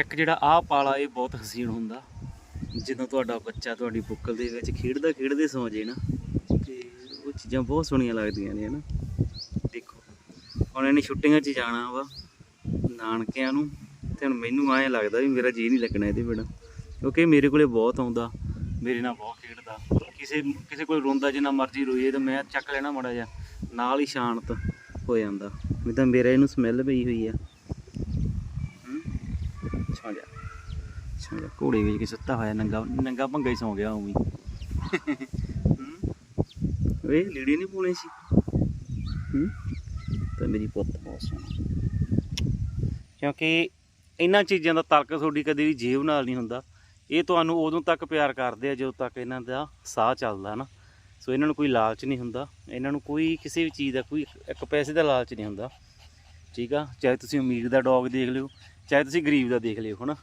ਇੱਕ ਜਿਹੜਾ ਆਹ ਪਾਲਾ ਇਹ ਬਹੁਤ ਹਸੀਨ ਹੁੰਦਾ। ਜਦੋਂ ਤੁਹਾਡਾ ਬੱਚਾ ਤੁਹਾਡੀ ਬੁੱਕਲ ਦੇ ਵਿੱਚ ਖੇਡਦਾ ਖੇਡਦੇ ਸੌ ਜੇ ਨਾ, ਤੇ ਉਹ ਚੀਜ਼ਾਂ ਬਹੁਤ ਸੋਹਣੀਆਂ ਲੱਗਦੀਆਂ ਨੇ, ਹਨਾ। ਦੇਖੋ, ਹੁਣ ਇਹਨੇ ਛੁੱਟੀਆਂ 'ਚ ਜਾਣਾ ਵਾ ਨਾਨਕਿਆਂ ਨੂੰ, ਤੇ ਹੁਣ ਮੈਨੂੰ ਐਂ ਲੱਗਦਾ ਵੀ ਮੇਰਾ ਜੀ ਨਹੀਂ ਲੱਗਣਾ ਇਹਦੇ ਬਿਨਾਂ। ਕਿਉਂਕਿ ਮੇਰੇ ਕੋਲੇ ਬਹੁਤ ਆਉਂਦਾ, ਮੇਰੇ ਨਾਲ ਬਹੁਤ ਖੇਡਦਾ। ਕਿਸੇ ਕਿਸੇ ਕੋਲ ਰੋਂਦਾ ਜਿੰਨਾ ਮਰਜ਼ੀ ਰੋਈਏ ਤਾਂ ਮੈਂ ਚੱਕ ਲੈਣਾ ਮੜਾ ਜਾ ਨਾਲ ਹੀ ਸ਼ਾਂਤ ਹੋ ਜਾਂਦਾ। ਨਹੀਂ ਤਾਂ ਮੇਰਾ ਇਹਨੂੰ ਸਮੈਲ ਪਈ ਹੋਈ ਆ। ਜਾ ਜਾ ਘੋੜੇ ਵਿੱਚ ਕੇ ਸੁੱਤਾ ਹੋਇਆ ਨੰਗਾ ਨੰਗਾ ਭੰਗਾ ਹੀ ਸੌਂ ਗਿਆ ਉਵੇਂ? ਵੇ। ਲੀੜੇ ਨਹੀਂ ਪੋਣੇ ਸੀ? ਹੂੰ। ਤਾਂ ਮੇਰੀ ਪੁੱਤ ਬਹੁਤ ਸੋਹਣਾ। ਕਿਉਂਕਿ ਇਹਨਾਂ ਚੀਜ਼ਾਂ ਦਾ ਤਲਕ ਤੁਹਾਡੀ ਕਦੇ ਵੀ ਜੇਬ ਨਾਲ ਨਹੀਂ ਹੁੰਦਾ। ਇਹ ਤੁਹਾਨੂੰ ਉਦੋਂ ਤੱਕ ਪਿਆਰ ਕਰਦੇ ਆ ਜਦੋਂ ਤੱਕ ਇਹਨਾਂ ਦਾ ਸਾਹ ਚੱਲਦਾ ਨਾ। ਸੋ ਇਹਨਾਂ ਨੂੰ ਕੋਈ ਲਾਲਚ ਨਹੀਂ ਹੁੰਦਾ। ਇਹਨਾਂ ਨੂੰ ਕੋਈ ਕਿਸੇ ਵੀ ਚੀਜ਼ ਦਾ ਕੋਈ ਇੱਕ ਪੈਸੇ ਦਾ ਲਾਲਚ ਨਹੀਂ ਹੁੰਦਾ। ਠੀਕ ਆ? ਚਾਹੇ ਤੁਸੀਂ ਅਮੀਰ ਦਾ ਡੌਗ ਦੇਖ ਲਿਓ ਚਾਹੇ ਤੁਸੀਂ ਗਰੀਬ ਦਾ ਦੇਖ ਲਿਓ, ਹਨਾ?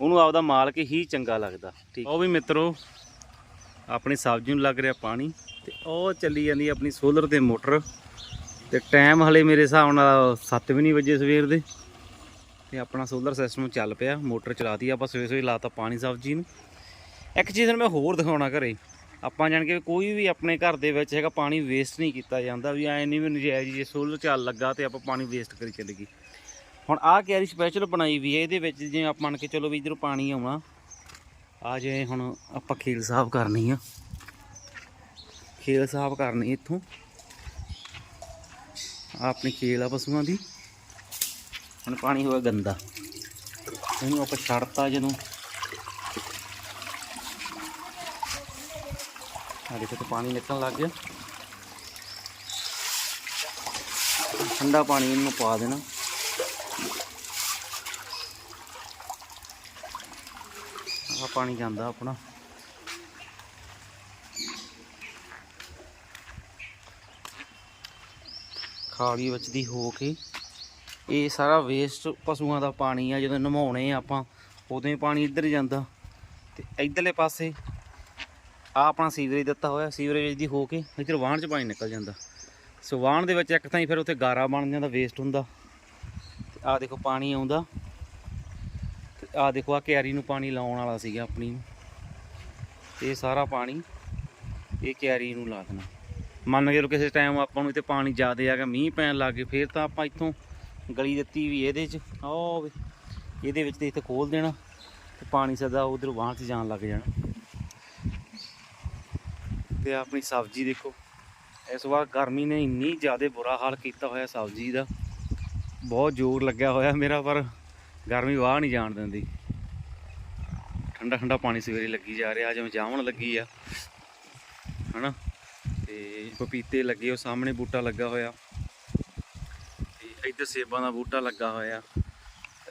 ਉਹਨੂੰ ਆਪਦਾ ਮਾਲਕ ਹੀ ਚੰਗਾ ਲੱਗਦਾ, ਠੀਕ? ਉਹ ਵੀ ਮਿੱਤਰੋ, ਆਪਣੀ ਸਬਜ਼ੀ ਨੂੰ ਲੱਗ ਰਿਹਾ ਪਾਣੀ ਤੇ ਉਹ ਚੱਲੀ ਜਾਂਦੀ ਆਪਣੀ ਸੋਲਰ ਤੇ ਮੋਟਰ ਤੇ ਟਾਈਮ ਹਲੇ ਮੇਰੇ ਹਿਸਾਬ ਨਾਲ 7 ਵੀ ਨਹੀਂ ਵਜੇ ਸਵੇਰ ਦੇ ਤੇ ਆਪਣਾ ਸੋਲਰ ਸਿਸਟਮ ਚੱਲ ਪਿਆ, ਮੋਟਰ ਚਲਾਤੀ ਆਪਾਂ ਸਵੇਰੇ ਸਵੇਰੇ ਲਾਤਾ ਪਾਣੀ ਸਬਜ਼ੀ ਨੂੰ। ਇੱਕ ਚੀਜ਼ ਨੂੰ ਮੈਂ ਹੋਰ ਦਿਖਾਉਣਾ ਘਰੇ, ਆਪਾਂ ਜਾਣ ਕੇ ਕੋਈ ਵੀ ਆਪਣੇ ਘਰ ਦੇ ਵਿੱਚ ਹੈਗਾ ਪਾਣੀ ਵੇਸਟ ਨਹੀਂ ਕੀਤਾ ਜਾਂਦਾ, ਵੀ ਐ ਨਹੀਂ ਵੀ ਨਜਾਇਜ਼ ਜੇ ਸੋਲਰ ਚੱਲ ਲੱਗਾ ਤੇ ਆਪਾਂ ਪਾਣੀ ਵੇਸਟ ਕਰੀ ਚੱਲ ਗਈ ਹੁਣ ਆਹ ਕਿਆਰੀ ਸਪੈਸ਼ਲ ਬਣਾਈ ਵੀ ਹੈ, ਇਹਦੇ ਵਿੱਚ ਜਿਵੇਂ ਆਪਾਂ ਮੰਨ ਕੇ ਚਲੋ ਵੀ ਇਧਰੋਂ ਪਾਣੀ ਆਉਣਾ। ਆ ਜੇ ਹੁਣ ਆਪਾਂ ਖੇਲ ਸਾਫ਼ ਕਰਨੀ ਆ। ਖੇਲ ਸਾਫ਼ ਕਰਨੀ ਇੱਥੋਂ। ਆਹ ਆਪਣੀ ਖੇਲ ਆ ਪਸ਼ੂਆਂ ਦੀ। ਹੁਣ ਪਾਣੀ ਹੋਇਆ ਗੰਦਾ। ਇਹਨੂੰ ਆਪਾਂ ਛੱਡਤਾ ਜਦੋਂ। ਆ ਦੇਖੋ ਤੇ ਪਾਣੀ ਨਿਕਲਣ ਲੱਗ ਗਿਆ। ਠੰਡਾ ਪਾਣੀ ਇਹਨੂੰ ਪਾ ਦੇਣਾ। ਪਾਣੀ ਜਾਂਦਾ ਆਪਣਾ। ਖਾਲੀ ਵਿੱਚ ਦੀ ਹੋ ਕੇ ਇਹ ਸਾਰਾ ਵੇਸਟ ਪਸ਼ੂਆਂ ਦਾ ਪਾਣੀ ਆ, ਜਦੋਂ ਨਮਾਉਣੇ ਆ ਆਪਾਂ, ਉਦੋਂ ਹੀ ਪਾਣੀ ਇੱਧਰ ਜਾਂਦਾ। ਤੇ ਇੱਧਰਲੇ ਪਾਸੇ ਆ ਆਪਣਾ ਸੀਵਰੇਜ ਦਿੱਤਾ ਹੋਇਆ, ਸੀਵਰੇਜ ਦੀ ਹੋ ਕੇ ਇੱਧਰ ਵਾਹਣ 'ਚ ਪਾਣੀ ਨਿਕਲ ਜਾਂਦਾ। ਸੋ ਵਾਹਣ ਦੇ ਵਿੱਚ ਇੱਕ ਤਾਂ ਹੀ ਫਿਰ ਉੱਥੇ ਗਾਰਾ ਬਣ ਜਾਂਦਾ ਵੇਸਟ ਹੁੰਦਾ। ਤੇ ਆ ਦੇਖੋ ਪਾਣੀ ਆਉਂਦਾ। ਆ ਦੇਖੋ ਆ ਕਿਆਰੀ ਨੂੰ ਪਾਣੀ ਲਾਉਣ ਵਾਲਾ ਸੀਗਾ ਆਪਣੀ। ਇਹ ਸਾਰਾ ਪਾਣੀ ਇਹ ਕਿਆਰੀ ਨੂੰ ਲਾ ਦੇਣਾ। ਮੰਨ ਕੇ ਚਲੋ ਕਿਸੇ ਟਾਈਮ ਆਪਾਂ ਨੂੰ ਇੱਥੇ ਪਾਣੀ ਜ਼ਿਆਦਾ ਆ ਗਿਆ, ਮੀਂਹ ਪੈਣ ਲੱਗ ਗਏ, ਫੇਰ ਤਾਂ ਆਪਾਂ ਇੱਥੋਂ ਗਲੀ ਦਿੱਤੀ ਵੀ ਇਹਦੇ 'ਚ। ਆਹ ਇਹਦੇ ਵਿੱਚ ਤੇ ਇੱਥੇ ਖੋਲ ਦੇਣਾ ਤੇ ਪਾਣੀ ਸਦਾ ਉਧਰ ਵਾਹਣ 'ਚ ਜਾਣ ਲੱਗ ਜਾਣਾ। ਤੇ ਆਪਣੀ ਸਬਜ਼ੀ ਦੇਖੋ, ਇਸ ਵਾਰ ਗਰਮੀ ਨੇ ਇੰਨੀ ਜ਼ਿਆਦਾ ਬੁਰਾ ਹਾਲ ਕੀਤਾ ਹੋਇਆ ਸਬਜ਼ੀ ਦਾ। ਬਹੁਤ ਜ਼ੋਰ ਲੱਗਿਆ ਹੋਇਆ ਮੇਰਾ ਪਰ। ਗਰਮੀ ਵਾਹ ਨਹੀਂ ਜਾਣ ਦਿੰਦੀ। ਠੰਡਾ ਠੰਡਾ ਪਾਣੀ ਸਵੇਰੇ ਲੱਗੀ ਜਾ ਰਿਹਾ, ਜਿਵੇਂ ਜਾਵਣ ਲੱਗੀ ਆ। ਹਨਾ? ਤੇ ਪਪੀਤੇ ਲੱਗੇ ਉਹ ਸਾਹਮਣੇ ਬੂਟਾ ਲੱਗਾ ਹੋਇਆ। ਤੇ ਇੱਧਰ ਸੇਬਾਂ ਦਾ ਬੂਟਾ ਲੱਗਾ ਹੋਇਆ।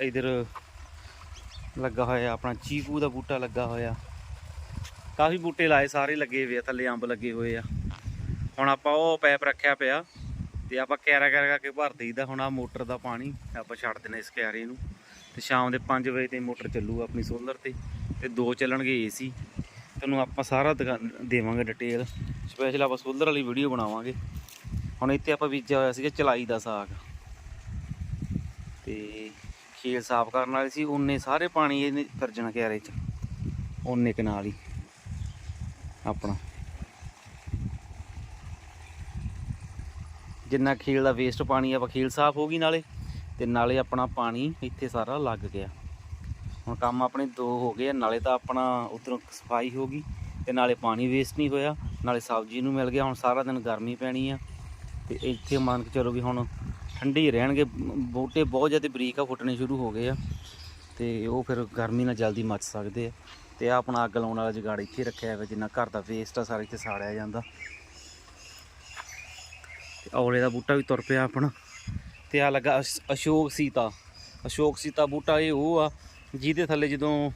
ਇੱਧਰ ਲੱਗਾ ਹੋਇਆ ਆਪਣਾ ਚੀਕੂ ਦਾ ਬੂਟਾ ਲੱਗਾ ਹੋਇਆ। ਕਾਫੀ ਬੂਟੇ ਲਾਏ, ਸਾਰੇ ਲੱਗੇ ਹੋਏ ਆ, ਥੱਲੇ ਅੰਬ ਲੱਗੇ ਹੋਏ ਆ। ਹੁਣ ਆਪਾਂ ਉਹ ਪੈਪ ਰੱਖਿਆ ਪਿਆ ਤੇ ਆਪਾਂ ਕੈਰਾ ਕੈਰਾ ਕਰਕੇ ਭਰ ਦੇਈਦਾ ਹੁਣ ਆ ਮੋਟਰ ਦਾ ਪਾਣੀ। ਆਪਾਂ ਛੱਡ ਦੇਣਾ ਇਸ ਕਿਆਰੇ ਨੂੰ। ਤੇ ਸ਼ਾਮ ਦੇ 5 ਵਜੇ ਤੇ ਮੋਟਰ ਚੱਲੂ ਆਪਣੀ ਸੋਲਰ ਤੇ ਤੇ ਦੋ ਚੱਲਣਗੇ ਏਸੀ ਤੁਹਾਨੂੰ ਆਪਾਂ ਸਾਰਾ ਦਿਖਾ- ਦੇਵਾਂਗੇ ਡਿਟੇਲ ਸਪੈਸ਼ਲ ਆਪਾਂ ਸੋਲਰ ਵਾਲੀ ਵੀਡੀਓ ਬਣਾਵਾਂਗੇ। ਹੁਣ ਇੱਥੇ ਆਪਾਂ ਬੀਜਿਆ ਹੋਇਆ ਸੀਗਾ ਚਲਾਈ ਦਾ ਸਾਗ। ਤੇ ਖੇਲ ਸਾਫ਼ ਕਰਨ ਵਾਲੇ ਸੀ, ਉਹਨੇ ਸਾਰੇ ਪਾਣੀ ਇਹਨੇ ਫਿਰ ਕਿਆਰੇ ਚ। ਉਹਨੇ ਕਨਾਲ ਹੀ। ਆਪਣਾ। ਜਿੰਨਾ ਖੇਲ ਦਾ ਵੇਸਟ ਪਾਣੀ ਆਪਾਂ ਖੇਲ ਸਾਫ਼ ਹੋ ਗਈ ਨਾਲੇ। ਤੇ ਨਾਲੇ ਆਪਣਾ ਪਾਣੀ ਇੱਥੇ ਸਾਰਾ ਲੱਗ ਗਿਆ। ਹੁਣ ਕੰਮ ਆਪਣੇ ਦੋ ਹੋ ਗਏ ਆ, ਨਾਲੇ ਤਾਂ ਆਪਣਾ ਉਧਰੋਂ ਸਫ਼ਾਈ ਹੋ ਗਈ ਤੇ ਨਾਲੇ ਪਾਣੀ ਵੇਸਟ ਨਹੀਂ ਹੋਇਆ ਨਾਲੇ ਸਬਜ਼ੀ ਨੂੰ ਮਿਲ ਗਿਆ ਹੁਣ ਸਾਰਾ ਦਿਨ ਗਰਮੀ ਪੈਣੀ ਆ ਤੇ ਇੱਥੇ ਮੰਨ ਕੇ ਚਲੋ ਵੀ ਹੁਣ ਠੰਡੇ ਹੀ ਰਹਿਣਗੇ ਬੂਟੇ ਬਹੁਤ ਜ਼ਿਆਦਾ ਬਰੀਕ ਆ ਫੁੱਟਣੇ ਸ਼ੁਰੂ ਹੋ ਗਏ ਆ ਤੇ ਉਹ ਫਿਰ ਗਰਮੀ ਨਾਲ ਜਲਦੀ ਮੱਚ ਸਕਦੇ ਆ ਤੇ ਆ ਆਪਣਾ ਅੱਗ ਲਾਉਣ ਵਾਲਾ ਜੁਗਾੜ ਇੱਥੇ ਰੱਖਿਆ ਹੋਇਆ ਜਿੰਨਾ ਘਰ ਦਾ ਵੇਸਟ ਆ ਸਾਰਾ ਇੱਥੇ ਸਾੜਿਆ ਜਾਂਦਾ। ਤੇ ਔਲੇ ਦਾ ਬੂਟਾ ਵੀ ਤੁਰ ਪਿਆ ਆਪਣਾ। ਤੇ ਆ ਲੱਗਾ ਅਸ਼- ਅਸ਼ੋਕ ਸੀਤਾ। ਅਸ਼ੋਕ ਸੀਤਾ ਬੂਟਾ ਇਹ ਉਹ ਆ, ਜਿਹਦੇ ਥੱਲੇ ਜਦੋਂ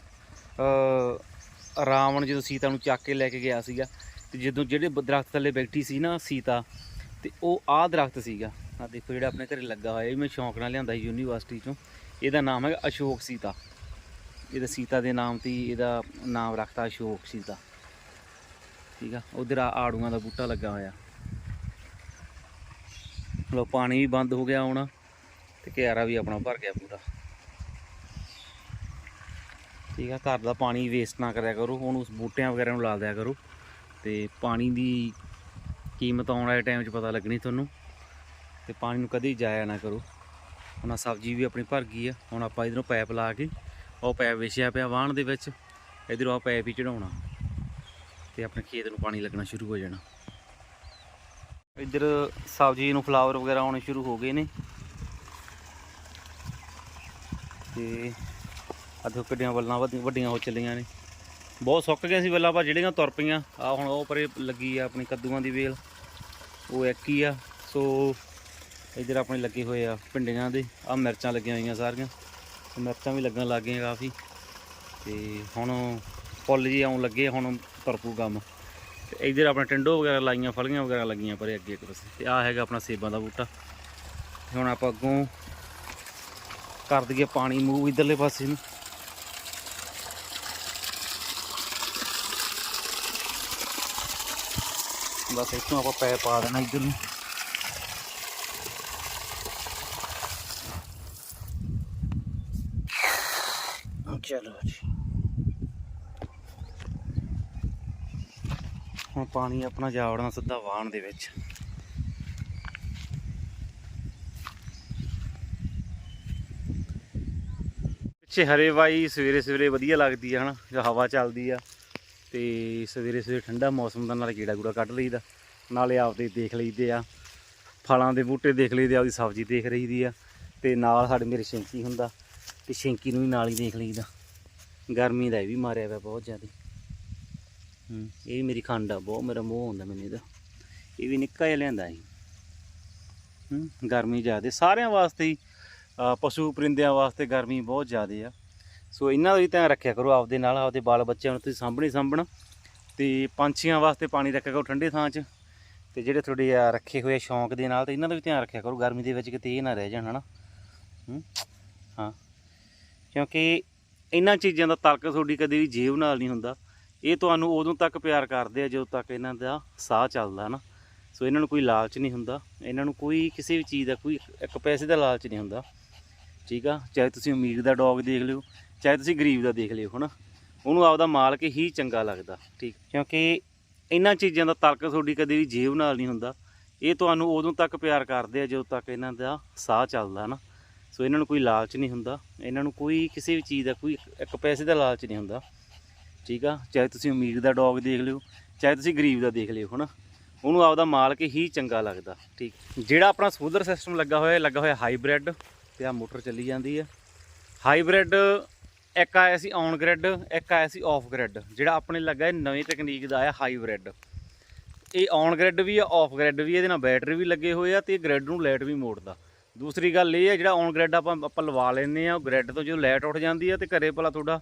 ਰਾਵਣ ਜਦੋਂ ਸੀਤਾ ਨੂੰ ਚੱਕ ਕੇ ਲੈ ਕੇ ਗਿਆ ਸੀਗਾ, ਤੇ ਜਦੋਂ ਜਿਹੜੇ ਬ- ਦਰਖਤ ਥੱਲੇ ਬੈਠੀ ਸੀ ਨਾ ਸੀਤਾ, ਤੇ ਉਹ ਆਹ ਦਰਖਤ ਸੀਗਾ। ਆ ਦੇਖੋ ਜਿਹੜਾ ਆਪਣੇ ਘਰੇ ਲੱਗਾ ਹੋਇਆ, ਇਹ ਮੈਂ ਸ਼ੌਂਕ ਨਾਲ ਲਿਆਂਦਾ ਸੀ ਯੂਨੀਵਰਸਿਟੀ ਚੋਂ। ਇਹਦਾ ਨਾਮ ਹੈਗਾ ਅਸ਼ੋਕ ਸੀਤਾ। ਇਹਦਾ ਸੀਤਾ ਦੇ ਨਾਮ ਤੇ ਹੀ ਇਹਦਾ ਨਾਮ ਰੱਖਤਾ ਅਸ਼ੋਕ ਸੀਤਾ। ਠੀਕ ਆ? ਉਧਰ ਆੜੂਆਂ ਦਾ ਬੂਟਾ ਲੱਗਾ ਹੋਇਆ। ਲੋ, ਪਾਣੀ ਵੀ ਬੰਦ ਹੋ ਗਿਆ ਆਉਣਾ ਤੇ ਕਿਆਰਾ ਵੀ ਆਪਣਾ ਭਰ ਗਿਆ ਪੂਰਾ। ਠੀਕ ਆ, ਘਰ ਦਾ ਪਾਣੀ ਵੇਸਟ ਨਾ ਕਰਿਆ ਕਰੋ ਉਹਨੂੰ ਉਸ ਬੂਟਿਆਂ ਵਗੈਰਾ ਨੂੰ ਲਾ ਦਿਆ ਕਰੋ ਤੇ ਪਾਣੀ ਦੀ ਕੀਮਤ ਆਉਣ ਵਾਲੇ ਟਾਈਮ 'ਚ ਪਤਾ ਲੱਗਣੀ ਤੁਹਾਨੂੰ ਤੇ ਪਾਣੀ ਨੂੰ ਕਦੇ ਜਾਇਆ ਨਾ ਕਰੋ। ਹੁਣ ਆਹ ਸਬਜ਼ੀ ਵੀ ਆਪਣੀ ਭਰ ਗਈ ਆ, ਹੁਣ ਆਪਾਂ ਇਧਰੋਂ ਪਾਈਪ ਲਾ ਕੇ ਉਹ ਪਾਈਪ ਵਿਛਿਆ ਪਿਆ ਵਾਹਣ ਦੇ ਵਿੱਚ, ਇਧਰੋਂ ਆ ਪਾਈਪ ਹੀ ਚੜਾਉਣਾ ਤੇ ਆਪਣੇ ਖੇਤ ਨੂੰ ਪਾਣੀ ਲੱਗਣਾ ਸ਼ੁਰੂ ਹੋ ਜਾਣਾ। ਇੱਧਰ ਸਬਜ਼ੀ ਨੂੰ ਫਲਾਵਰ ਵਗੈਰਾ ਆਉਣੇ ਸ਼ੁਰੂ ਹੋ ਗਏ ਨੇ। ਤੇ ਅਧੋ ਕਿੱਡੀਆਂ ਵੱਲਾਂ ਵੱਡੀ- ਵੱਡੀਆਂ ਹੋ ਚੱਲੀਆਂ ਨੇ। ਬਹੁਤ ਸੁੱਕ ਗਏ ਸੀ ਵੱਲਾਂ, ਪਰ ਜਿਹੜੀਆਂ ਤੁਰ ਪਈਆਂ ਆ ਹੁਣ ਉਹ ਪਰੇ ਲੱਗੀ ਆ ਆਪਣੀ ਕੱਦੂਆਂ ਦੀ ਵੇਲ। ਉਹ ਇੱਕ ਹੀ ਆ। ਸੋ ਇੱਧਰ ਆਪਣੇ ਲੱਗੇ ਹੋਏ ਆ ਭਿੰਡੀਆਂ ਦੇ। ਆ ਮਿਰਚਾਂ ਲੱਗੀਆਂ ਹੋਈਆਂ ਸਾਰੀਆਂ। ਮਿਰਚਾਂ ਵੀ ਲੱਗਣ ਲੱਗ ਗਈਆਂ ਕਾਫੀ। ਤੇ ਹੁਣ ਫੁੱਲ ਜੀ ਆਉਣ ਲੱਗੇ ਹੁਣ ਤਰਪੂ ਕੰਮ। ਤੇ ਇੱਧਰ ਆਪਣੇ ਟਿੰਡੋ ਵਗੈਰਾ ਲਾਈਆਂ, ਫਲੀਆਂ ਵਗੈਰਾ ਲੱਗੀਆਂ ਪਰੇ ਅੱਗੇ ਇੱਕ ਪਾਸੇ। ਤੇ ਆ ਹੈਗਾ ਆਪਣਾ ਸੇਬਾਂ ਦਾ ਬੂਟਾ। ਹੁਣ ਆਪਾਂ ਅੱਗੋਂ ਕਰ ਦਈਏ ਪਾਣੀ ਮੂਵ ਇਧਰਲੇ ਪਾਸੇ ਨੂੰ। ਬਸ ਇੱਥੋਂ ਆਪਾਂ ਪੈਪ ਪਾ ਦੇਣਾ ਇੱਧਰ ਨੂੰ ਚਲੋ ਜੀ ਹੁਣ ਪਾਣੀ ਆਪਣਾ ਜਾ ਵੜਨਾ ਸਿੱਧਾ ਵਾਹਣ ਦੇ ਵਿੱਚ। ਪਿੱਛੇ ਹਰੇ ਹਰੇਵਾਈ ਸਵੇਰੇ ਸਵੇਰੇ ਵਧੀਆ ਲੱਗਦੀ ਆ, ਹਨਾ? ਜਾਂ ਹਵਾ ਚੱਲਦੀ ਆ, ਤੇ ਸਵੇਰੇ ਸਵੇਰੇ ਠੰਡਾ ਮੌਸਮ ਦਾ, ਨਾਲੇ ਕੀੜਾ ਗੂੜਾ ਕੱਢ ਲਈਦਾ। ਨਾਲੇ ਆਪਦੇ ਦੇਖ ਲਈਦੇ ਆ। ਫਲਾਂ ਦੇ ਬੂਟੇ ਦੇਖ ਲਈਦੇ ਆ ਉਹਦੀ ਸਬਜ਼ੀ ਦੇਖ ਰਹੀਦੀ ਆ। ਤੇ ਨਾਲ ਸਾਡੇ ਮੇਰੇ ਸ਼ਿੰਕੀ ਹੁੰਦਾ, ਤੇ ਸ਼ਿੰਕੀ ਨੂੰ ਵੀ ਨਾਲ ਹੀ ਦੇਖ ਲਈਦਾ। ਗਰਮੀ ਦਾ ਇਹ ਵੀ ਮਾਰਿਆ ਪਿਆ ਬਹੁਤ ਜ਼ਿਆਦਾ। ਇਹ ਵੀ ਮੇਰੀ ਖੰਡ ਆ ਬਹੁਤ ਮੇਰਾ ਮੋਹ ਹੁੰਦਾ ਮੈਨੂੰ ਇਹਦਾ। ਇਹ ਵੀ ਨਿੱਕਾ ਜਿਹਾ ਲਿਆਂਦਾ ਸੀ। ਹੂੰ। ਗਰਮੀ ਜ਼ਿਆਦੇ ਸਾਰਿਆਂ ਵਾਸਤੇ ਹੀ ਪਸ਼ੂ ਪਰਿੰਦਿਆਂ ਵਾਸਤੇ ਗਰਮੀ ਬਹੁਤ ਜ਼ਿਆਦੇ ਆ। ਸੋ ਇਹਨਾਂ ਦਾ ਵੀ ਧਿਆਨ ਰੱਖਿਆ ਕਰੋ ਆਪਦੇ ਨਾਲ ਆਪਦੇ ਬਾਲ ਬੱਚਿਆਂ ਨੂੰ ਤੁਸੀਂ ਸਾਂਭਣੀ ਸਾਂਭਣਾ। ਤੇ ਪੰਛੀਆਂ ਵਾਸਤੇ ਪਾਣੀ ਰੱਖਿਆ ਕਰੋ ਠੰਡੇ ਥਾਂ 'ਚ। ਤੇ ਜਿਹੜੇ ਤੁਹਾਡੇ ਆ ਰੱਖੇ ਹੋਏ ਸ਼ੌਂਕ ਦੇ ਨਾਲ ਤੇ ਇਹਨਾਂ ਦਾ ਵੀ ਧਿਆਨ ਰੱਖਿਆ ਕਰੋ ਗਰਮੀ ਦੇ ਵਿੱਚ ਕਿਤੇ ਇਹ ਨਾ ਰਹਿ ਜਾਣ ਹਨਾ? ਹੂੰ। ਹਾਂ। ਕਿਉਂਕਿ ਇਹਨਾਂ ਚੀਜ਼ਾਂ ਦਾ ਤਲਕ ਤੁਹਾਡੀ ਕਦੇ ਵੀ ਜੇਬ ਨਾਲ ਨਹੀਂ ਹੁੰਦਾ। ਇਹ ਤੁਹਾਨੂੰ ਉਦੋਂ ਤੱਕ ਪਿਆਰ ਕਰਦੇ ਆ, ਜਦੋਂ ਤੱਕ ਇਹਨਾਂ ਦਾ ਸਾਹ ਚੱਲਦਾ ਨਾ। ਸੋ ਇਹਨਾਂ ਨੂੰ ਕੋਈ ਲਾਲਚ ਨਹੀਂ ਹੁੰਦਾ। ਇਹਨਾਂ ਨੂੰ ਕੋਈ ਕਿਸੇ ਵੀ ਚੀਜ਼ ਦਾ ਕੋਈ ਇੱਕ ਪੈਸੇ ਦਾ ਲਾਲਚ ਨਹੀਂ ਹੁੰਦਾ। ਠੀਕ ਆ? ਚਾਹੇ ਤੁਸੀਂ ਅਮੀਰ ਦਾ ਡੌਗ ਦੇਖ ਲਿਓ, ਚਾਹੇ ਤੁਸੀਂ ਗਰੀਬ ਦਾ ਦੇਖ ਲਿਓ, ਹਨਾ? ਉਹਨੂੰ ਆਪਦਾ ਮਾਲਕ ਹੀ ਚੰਗਾ ਲੱਗਦਾ, ਠੀਕ? ਕਿਉਂਕਿ ਇਹਨਾਂ ਚੀਜ਼ਾਂ ਦਾ ਤਲਕ ਤੁਹਾਡੀ ਕਦੇ ਵੀ ਜੇਬ ਨਾਲ ਨਹੀਂ ਹੁੰਦਾ। ਇਹ ਤੁਹਾਨੂੰ ਉਦੋਂ ਤੱਕ ਪਿਆਰ ਕਰਦੇ ਆ, ਜਦੋਂ ਤੱਕ ਇਹਨਾਂ ਦਾ ਸਾਹ ਚੱਲਦਾ ਨਾ। ਸੋ ਇਹਨਾਂ ਨੂੰ ਕੋਈ ਲਾਲਚ ਨਹੀਂ ਹੁੰਦਾ। ਇਹਨਾਂ ਨੂੰ ਕੋਈ ਕਿਸੇ ਵੀ ਚੀਜ਼ ਦਾ ਕੋਈ ਇੱਕ ਪੈਸੇ ਦਾ ਲਾਲਚ ਨਹੀਂ ਹੁੰਦਾ। ਠੀਕ ਆ? ਚਾਹੇ ਤੁਸੀਂ ਅਮੀਰ ਦਾ ਡੌਗ ਦੇਖ ਲਿਓ, ਚਾਹੇ ਤੁਸੀਂ ਗਰੀਬ ਦਾ ਦੇਖ ਲਿਓ, ਹਨਾ? ਉਹਨੂੰ ਆਪਦਾ ਮਾਲਕ ਹੀ ਚੰਗਾ ਲੱਗਦਾ, ਠੀਕ? ਜਿਹੜਾ ਆਪਣਾ ਸੋਲਰ ਸਿਸਟਮ ਲੱਗਾ ਹੋਇਆ, ਇਹ ਲੱਗਾ ਹੋਇਆ ਹਾਈਬ੍ਰਿਡ ਤੇ ਆ ਮੋਟਰ ਚੱਲੀ ਜਾਂਦੀ ਆ। ਹਾਈਬ੍ਰਿਡ ਇੱਕ ਆਇਆ ਸੀ ਔਨ ਗ੍ਰਿਡ ਇੱਕ ਆਇਆ ਸੀ ਆਫ ਗ੍ਰਿਡ ਜਿਹੜਾ ਆਪਣੇ ਲੱਗਾ ਇਹ ਨਵੀਂ ਤਕਨੀਕ ਦਾ ਆਇਆ ਹਾਈਬ੍ਰਿਡ ਇਹ ਔਨ ਗ੍ਰਿਡ ਵੀ ਆ ਆਫ ਗ੍ਰਿਡ ਵੀ ਇਹਦੇ ਨਾਲ ਬੈਟਰੀ ਵੀ ਲੱਗੇ ਹੋਏ ਆ, ਤੇ ਗ੍ਰਿਡ ਨੂੰ ਲਾਈਟ ਵੀ ਮੋੜਦਾ। ਦੂਸਰੀ ਗੱਲ ਇਹ ਹੈ ਜਿਹੜਾ ਔਨ ਗ੍ਰਿਡ ਆਪਾਂ ਆਪਾਂ ਲਵਾ ਲੈਨੇ ਆ ਗ੍ਰਿਡ ਤੋਂ ਜਦੋਂ ਲਾਈਟ ਉੱਠ ਜਾਂਦੀ ਆ, ਤੇ ਘਰੇ ਭਲਾ ਤੁਹਾਡਾ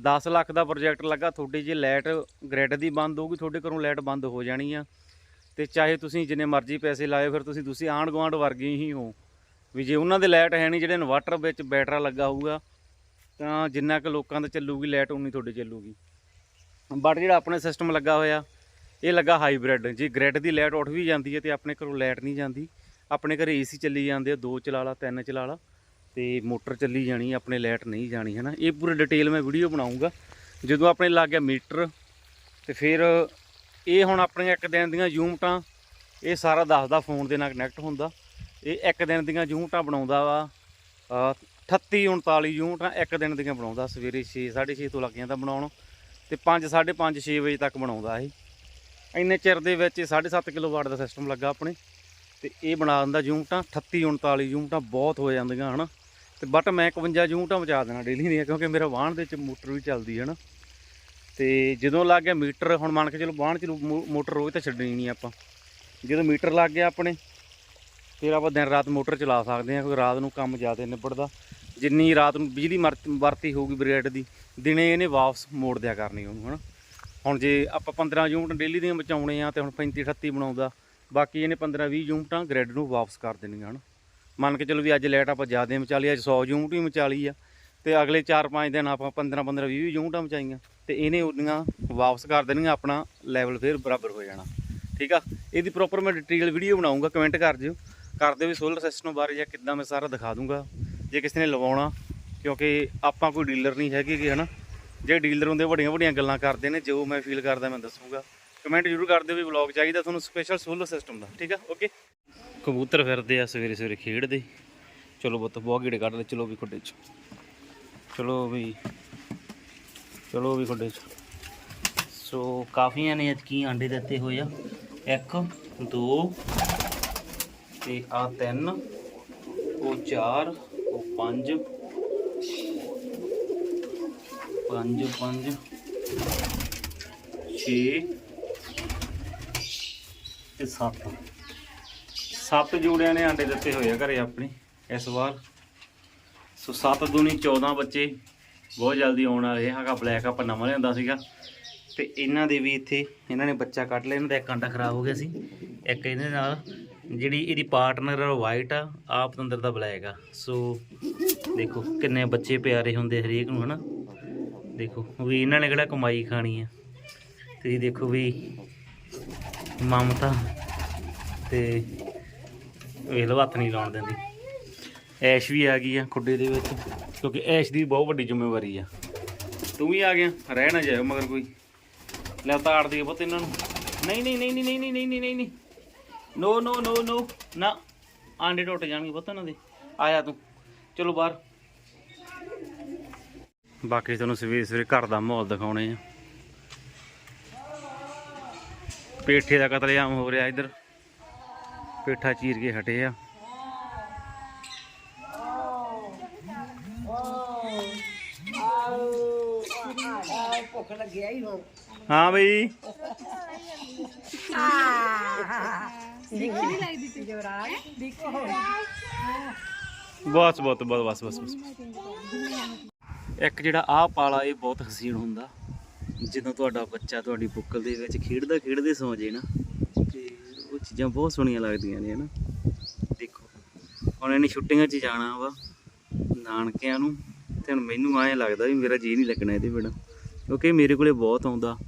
10 ਲੱਖ ਦਾ ਪ੍ਰੋਜੈਕਟ ਲੱਗਾ, ਤੁਹਾਡੀ ਜੇ ਲਾਈਟ ਗ੍ਰਿਡ ਦੀ ਬੰਦ ਹੋਊਗੀ, ਤੁਹਾਡੇ ਘਰੋਂ ਲਾਈਟ ਬੰਦ ਹੋ ਜਾਣੀ ਆ। ਤੇ ਚਾਹੇ ਤੁਸੀਂ ਜਿੰਨੇ ਮਰਜ਼ੀ ਪੈਸੇ ਲਾਏ ਫਿਰ ਤੁਸੀਂ ਤੁਸੀਂ ਆਂਢ ਗੁਆਂਢ ਵਰਗੇ ਹੀ ਹੋ। ਵੀ ਜੇ ਉਹਨਾਂ ਦੇ ਲਾਈਟ ਹੈ ਨਹੀਂ, ਜਿਹੜੇ ਇਨਵਰਟਰ ਵਿੱਚ ਬੈਟਰਾ ਲੱਗਾ ਹੋਊਗਾ, ਤਾਂ ਜਿੰਨਾ ਕੁ ਲੋਕਾਂ ਦਾ ਚੱਲੂਗੀ ਲਾਈਟ, ਉਨੀ ਤੁਹਾਡੇ ਚੱਲੂਗੀ। ਬਟ ਜਿਹੜਾ ਆਪਣੇ ਸਿਸਟਮ ਲੱਗਾ ਹੋਇਆ, ਇਹ ਲੱਗਾ ਹਾਈਬ੍ਰਿਡ ਜੇ ਗ੍ਰਿਡ ਦੀ ਲਾਈਟ ਉੱਠ ਵੀ ਜਾਂਦੀ ਹੈ ਤੇ ਆਪਣੇ ਘਰੋਂ ਲਾਈਟ ਨਹੀਂ ਜਾਂਦੀ, ਆਪਣੇ ਘਰੇ ਏਸੀ ਚੱਲੀ ਜਾਂਦੇ ਆ, ਦੋ ਚਲਾ ਲਾ, ਤਿੰਨ ਚਲਾ ਲਾ। ਤੇ ਮੋਟਰ ਚੱਲੀ ਜਾਣੀ, ਆਪਣੇ ਲਾਈਟ ਨਹੀਂ ਜਾਣੀ ਹੈ ਨਾ ਇਹ ਪੂਰੀ ਡਿਟੇਲ ਮੈਂ ਵੀਡੀਓ ਬਣਾਉਂਗਾ ਜਦੋਂ ਆਪਣੇ ਲੱਗ ਗਿਆ ਮੀਟਰ, ਤੇ ਫਿਰ ਇਹ ਹੁਣ ਆਪਣੀਆਂ ਇੱਕ ਦਿਨ ਦੀਆਂ ਯੂਨਿਟਾਂ, ਇਹ ਸਾਰਾ ਦੱਸਦਾ ਫੋਨ ਦੇ ਨਾਲ ਕਨੈਕਟ ਹੁੰਦਾ। ਇਹ ਇੱਕ ਦਿਨ ਦੀਆਂ ਯੂਨਿਟਾਂ ਬਣਾਉਂਦਾ ਵਾ ਅਹ 38 39 ਯੂਨਿਟਾਂ ਇੱਕ ਦਿਨ ਦੀਆਂ ਬਣਾਉਂਦਾ, ਸਵੇਰੇ 6 6:30 ਤੋਂ ਲੱਗ ਜਾਂਦਾ ਬਣਾਉਣ। ਤੇ 5 5:30 6 ਵਜੇ ਤੱਕ ਬਣਾਉਂਦਾ ਇਹ। ਇੰਨੇ ਚਿਰ ਦੇ ਵਿੱਚ 7.5 ਕਿਲੋਵਾਟ ਦਾ ਸਿਸਟਮ ਲੱਗਾ ਆਪਣੇ। ਤੇ ਇਹ ਬਣਾ ਦਿੰਦਾ ਯੂਨਿਟਾਂ 38 39 ਯੂਨਿਟਾਂ ਬਹੁਤ ਹੋ ਜਾਂਦੀਆਂ, ਹਨਾ। ਤੇ ਬਟ ਮੈਂ 51 ਯੂਨਿਟਾਂ ਬਚਾ ਦੇਣਾ ਡੇਲੀ ਦੀਆਂ, ਕਿਉਂਕਿ ਮੇਰਾ ਵਾਹਣ ਦੇ ਵਿੱਚ ਮੋਟਰ ਵੀ ਚੱਲਦੀ ਹੈ ਨਾ। ਤੇ ਜਦੋਂ ਲੱਗ ਗਿਆ ਮੀਟਰ, ਹੁਣ ਮੰਨ ਕੇ ਚਲੋ ਵਾਹਣ ਚ ਮੋ- ਮੋਟਰ ਰੋਜ਼ ਤਾਂ ਛੱਡਣੀ ਨਹੀਂ ਆਪਾਂ। ਜਦੋਂ ਮੀਟਰ ਲੱਗ ਗਿਆ ਆਪਣੇ, ਫਿਰ ਆਪਾਂ ਦਿਨ ਰਾਤ ਮੋਟਰ ਚਲਾ ਸਕਦੇ ਹਾਂ, ਕਿਉਂਕਿ ਰਾਤ ਨੂੰ ਕੰਮ ਜ਼ਿਆਦਾ ਨਿਬੜਦਾ। ਜਿੰਨੀ ਰਾਤ ਨੂੰ ਬਿਜਲੀ ਮਰ- ਵਰਤੀ ਹੋਊਗੀ ਬ੍ਰਿਗੇਡ ਦੀ, ਦਿਨੇ ਇਹਨੇ ਵਾਪਸ ਮੋੜ ਦਿਆ ਕਰਨੀ ਉਹਨੂੰ, ਹਨਾ। ਹੁਣ ਜੇ ਆਪਾਂ 15 ਯੂਨਿਟ ਡੇਲੀ ਦੀਆਂ ਬਚਾਉਣੇ ਆ, ਤੇ ਹੁਣ 35 38 ਬਣਾਉਂਦਾ, ਬਾਕੀ ਇਹਨੇ 15 20 ਯੂਨਿਟਾਂ ਗ੍ਰਿਡ ਨੂੰ ਵਾਪਸ ਕਰ ਦੇਣੀਆਂ, ਹਨ। ਮੰਨ ਕੇ ਚਲੋ ਵੀ ਅੱਜ ਲਾਈਟ ਆਪਾਂ ਜ਼ਿਆਦਾ ਮਚਾ ਲਈ ਅੱਜ 100 ਯੂਨਿਟ ਹੀ ਮਚਾਲੀ ਆ, ਤੇ ਅਗਲੇ 4-5 ਦਿਨ ਆਪਾਂ 15 15 20 ਯੂਨਿਟਾਂ ਮਚਾਈਆਂ, ਤੇ ਇਹਨੇ ਉਹਨੀਆਂ ਵਾਪਸ ਕਰ ਦੇਣੀਆਂ, ਆਪਣਾ ਲੈਵਲ ਫਿਰ ਬਰਾਬਰ ਹੋ ਜਾਣਾ। ਠੀਕ ਆ? ਇਹਦੀ ਪ੍ਰੋਪਰ ਮੈਂ ਡਿਟੇਲ ਵੀਡੀਓ ਬਣਾਉਂਗਾ ਕਮੈਂਟ ਕਰ ਦਿਓ। ਕਰ ਦਿਓ ਵੀ ਸੋਲਰ ਸਿਸਟਮ ਬਾਰੇ ਜਾਂ ਕਿੱਦਾਂ ਮੈਂ ਸਾਰਾ ਦਿਖਾ ਦੂੰਗਾ, ਜੇ ਕਿਸੇ ਨੇ ਲਵਾਉਣਾ, ਕਿਉਂਕਿ ਆਪਾਂ ਕੋਈ ਡੀਲਰ ਨਹੀਂ ਹੈਗੇ ਕਿ ਹਨਾ? ਜਿਹੜੇ ਡੀਲਰ ਹੁੰਦੇ ਵੱਡੀਆਂ ਵੱਡੀਆਂ ਗੱਲਾਂ ਕਰਦੇ ਨੇ, ਜੋ ਮੈਂ ਫੀਲ ਕਰਦਾ ਮੈਂ ਦੱਸੂਗਾ। ਕਮੈਂਟ ਜ਼ਰੂਰ ਕਰ ਦਿਓ ਵੀ ਵਲੌਗ ਚਾਹੀਦਾ ਤੁਹਾਨੂੰ ਸਪੈਸ਼ਲ ਸੋਲਰ ਸਿਸਟਮ ਦਾ, ਠੀਕ ਆ? ਓਕੇ ਕਬੂਤਰ ਫਿਰਦੇ ਆ ਸਵੇਰੇ ਸਵੇਰੇ ਖੇਡਦੇ। ਚਲੋ ਬੁੱਤ ਬਹੁਤ ਗੇੜੇ ਕੱਢ ਲੈ ਚਲੋ ਵੀ ਖੁੱਡੇ ਚ। ਚਲੋ ਵੀ ਚਲੋ ਵੀ ਖੁੱਡੇ ਚ। ਸੋ ਕਾਫੀਆਂ ਨੇ ਕੀ ਆਂਡੇ ਦਿੱਤੇ ਹੋਏ ਆ? ਇੱਕ, ਦੋ ਤੇ ਆ ਤਿੰਨ, ਉਹ ਚਾਰ, ਉਹ ਪੰਜ। ਪੰਜ ਪੰਜ। 6 ਤੇ 7 ਸੱਤ ਜੋੜਿਆਂ ਨੇ ਆਂਡੇ ਦਿੱਤੇ ਹੋਏ ਆ ਘਰੇ ਆਪਣੇ, ਇਸ ਵਾਰ। ਸੋ 7 ਦੂਣੀ 14 ਬੱਚੇ ਬਹੁਤ ਜਲਦੀ ਆਉਣ ਵਾਲੇ ਹੈਗਾ ਬਲੈਕ ਆਪਾਂ ਨਵਾਂ ਲਿਆਂਦਾ ਸੀਗਾ। ਤੇ ਇਹਨਾਂ ਦੇ ਵੀ ਇੱਥੇ, ਇਹਨਾਂ ਨੇ ਬੱਚਾ ਕੱਢ ਲਿਆ, ਇਹਨਾਂ ਦਾ ਇੱਕ ਆਂਡਾ ਖਰਾਬ ਹੋ ਗਿਆ ਸੀ। ਇੱਕ ਇਹਦੇ ਨਾਲ, ਜਿਹੜੀ ਇਹਦੀ ਪਾਰਟਨਰ ਆ ਵਾਈਟ ਆ ਆ ਪਤੰਦਰ ਦਾ ਬਲੈਕ ਆ। ਸੋ ਦੇਖੋ ਕਿੰਨੇ ਬੱਚੇ ਪਿਆਰੇ ਹੁੰਦੇ ਹਰੇਕ ਨੂੰ, ਹਨਾ? ਦੇਖੋ ਵੀ ਇਹਨਾਂ ਨੇ ਕਿਹੜਾ ਕਮਾਈ ਖਾਣੀ ਆ। ਤੁਸੀਂ ਦੇਖੋ ਵੀ, ਮਮਤਾ ਤੇ ਵੇਖ ਲਓ, ਹੱਥ ਨਹੀਂ ਲਾਉਣ ਦਿੰਦੀ। ਐਸ਼ ਵੀ ਆ ਗਈ ਆ ਖੁੱਡੇ ਦੇ ਵਿੱਚ, ਕਿਉਂਕਿ ਐਸ਼ ਦੀ ਬਹੁਤ ਵੱਡੀ ਜ਼ਿੰਮੇਵਾਰੀ ਆ। ਤੂੰ ਵੀ ਆ ਗਿਆ ਰਹਿ ਨਾ ਜਾਇਓ ਮਗਰ ਕੋਈ। ਲੈ ਤਾੜ ਦੇ ਪੁੱਤ ਇਹਨਾਂ ਨੂੰ। ਨਹੀਂ ਨਹੀਂ ਨਹੀਂ ਨਹੀਂ ਨਹੀਂ ਨਹੀਂ ਨਹੀਂ ਨਹੀਂ। ਨੋ ਨੋ ਨੋ ਨੋ ਨਾ, ਆਂਡੇ ਟੁੱਟ ਜਾਣਗੇ ਪੁੱਤ ਇਹਨਾਂ ਦੇ। ਆਇਆ ਤੂੰ। ਚਲੋ ਬਾਹਰ। ਬਾਕੀ ਤੁਹਾਨੂੰ ਸਵੇਰੇ ਸਵੇਰੇ ਘਰ ਦਾ ਮਾਹੌਲ ਦਿਖਾਉਣੇ ਆ। ਪੇਠੇ ਦਾ ਕਤਲੇਆਮ ਹੋ ਰਿਹਾ ਇੱਧਰ। ਪੇਠਾ ਚੀਰ ਕੇ ਹਟੇ ਆ। ਭੁੱਖ ਲੱਗਿਆ ਹੀ ਹੁਣ ਹਾਂ ਬਈ। ਬਸ ਬਹੁਤ ਬਸ ਬਸ ਬਸ ਇੱਕ ਜਿਹੜਾ ਆਹ ਪਾਲਾ ਇਹ ਬਹੁਤ ਹਸੀਨ ਹੁੰਦਾ। ਜਦੋਂ ਤੁਹਾਡਾ ਬੱਚਾ ਤੁਹਾਡੀ ਬੁੱਕਲ ਦੇ ਵਿੱਚ ਖੇਡਦਾ ਖੇਡਦੇ ਸੌਂ ਜੇ ਨਾ। ਚੀਜ਼ਾਂ ਬਹੁਤ ਸੋਹਣੀਆਂ ਲੱਗਦੀਆਂ ਨੇ, ਹਨਾ? ਦੇਖੋ, ਹੁਣ ਇਹਨੇ ਛੁੱਟੀਆਂ 'ਚ ਜਾਣਾ ਵਾ ਨਾਨਕਿਆਂ ਨੂੰ ਤੇ ਹੁਣ ਮੈਨੂੰ ਐਂ ਲੱਗਦਾ ਵੀ ਮੇਰਾ ਜੀ ਨਹੀਂ ਲੱਗਣਾ ਇਹਦੇ ਬਿਨਾਂ। ਕਿਉਂਕਿ ਮੇਰੇ ਕੋਲੇ ਬਹੁਤ ਆਉਂਦਾ,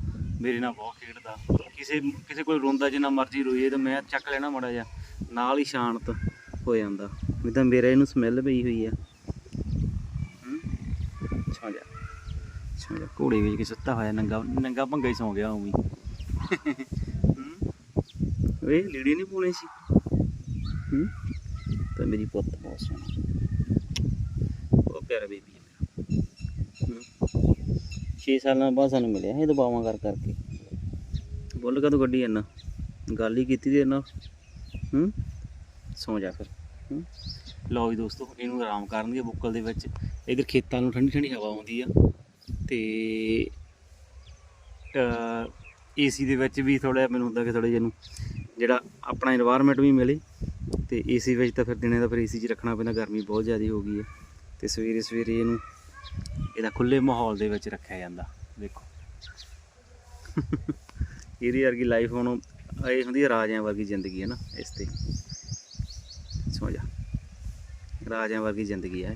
ਮੇਰੇ ਨਾਲ ਬਹੁਤ ਖੇਡਦਾ। ਕਿਸੇ ਕਿਸੇ ਕੋਲ ਰੋਂਦਾ ਜਿੰਨਾ ਮਰਜ਼ੀ ਰੋਈਏ ਤਾਂ ਮੈਂ ਚੱਕ ਲੈਣਾ ਮੜਾ ਜਾ ਨਾਲ ਹੀ ਸ਼ਾਂਤ ਹੋ ਜਾਂਦਾ। ਨਹੀਂ ਤਾਂ ਮੇਰਾ ਇਹਨੂੰ ਸਮੈਲ ਪਈ ਹੋਈ ਆ। ਹੂੰ? ਜਾ, ਛਾ ਜਾ। ਘੋੜੇ ਵਿੱਚ ਕੇ ਸੁੱਤਾ ਹੋਇਆ, ਨੰਗਾ ਨੰਗਾ ਭੰਗਾ ਹੀ ਸੌਂ ਗਿਆ ਉਵੇਂ। ਹੀ। ਵੇ ਲੀੜੀ ਨਹੀਂ ਪੂਣੀ ਸੀ? ਹੂੰ? ਤਾਂ ਮੇਰੀ ਪੁੱਤ ਬਹੁਤ ਸੋਹਣਾ। ਬਹੁਤ ਪਿਆਰਾ ਬੇਬੀ ਹੈ ਮੇਰਾ। 6 ਸਾਲਾਂ ਬਾਅਦ ਸਾਨੂੰ ਮਿਲਿਆ ਇਹ ਦਬਾਵਾਂ ਕਰ ਕਰਕੇ। ਬੁੱਲ ਕਦੋਂ ਕੱਢੀ ਜਾਂਦਾ ਗੱਲ ਹੀ ਕੀਤੀ ਤੇ ਨਾ ਹੂੰ? ਸੌ ਜਾ ਫਿਰ। ਹੂੰ? ਲਓ ਵੀ ਦੋਸਤੋ ਇਹਨੂੰ ਆਰਾਮ ਕਰਨਗੇ ਬੁੱਕਲ ਦੇ ਵਿੱਚ। ਇਧਰ ਖੇਤਾਂ ਨੂੰ ਠੰਡੀ ਠੰਡੀ ਹਵਾ ਆਉਂਦੀ ਆ। ਤੇ ਏਸੀ ਦੇ ਵਿੱਚ ਵੀ ਥੋੜਾ ਮੈਨੂੰ ਹੁੰਦਾ ਕਿ ਥੋੜਾ ਜਿਹਾ ਨੂੰ ਜਿਹੜਾ ਆਪਣਾ এনवायरमेंट ਵੀ ਮਿਲੇ ਤੇ ਏਸੀ ਵਿੱਚ ਤਾਂ ਫਿਰ ਦਿਨੇ ਦਾ ਫਿਰ ਏਸੀ 'ਚ ਰੱਖਣਾ ਪੈਂਦਾ, ਗਰਮੀ ਬਹੁਤ ਜ਼ਿਆਦਾ ਹੋ ਗਈ ਹੈ ਤੇ ਸਵੇਰੇ ਸਵੇਰੇ ਇਹਨੂੰ ਇਹਦਾ ਖੁੱਲੇ ਮਾਹੌਲ ਦੇ ਵਿੱਚ ਰੱਖਿਆ ਜਾਂਦਾ ਦੇਖੋ ਇਹਦੀ ਵਰਗੀ ਲਾਈਫ ਹੁਣ ਇਹ ਹੁੰਦੀ ਹੈ ਰਾਜਿਆਂ ਵਰਗੀ ਜ਼ਿੰਦਗੀ ਹੈ ਨਾ ਇਸ ਤੇ। ਸੋ ਜਾ ਰਾਜਿਆਂ ਵਰਗੀ ਜ਼ਿੰਦਗੀ ਹੈ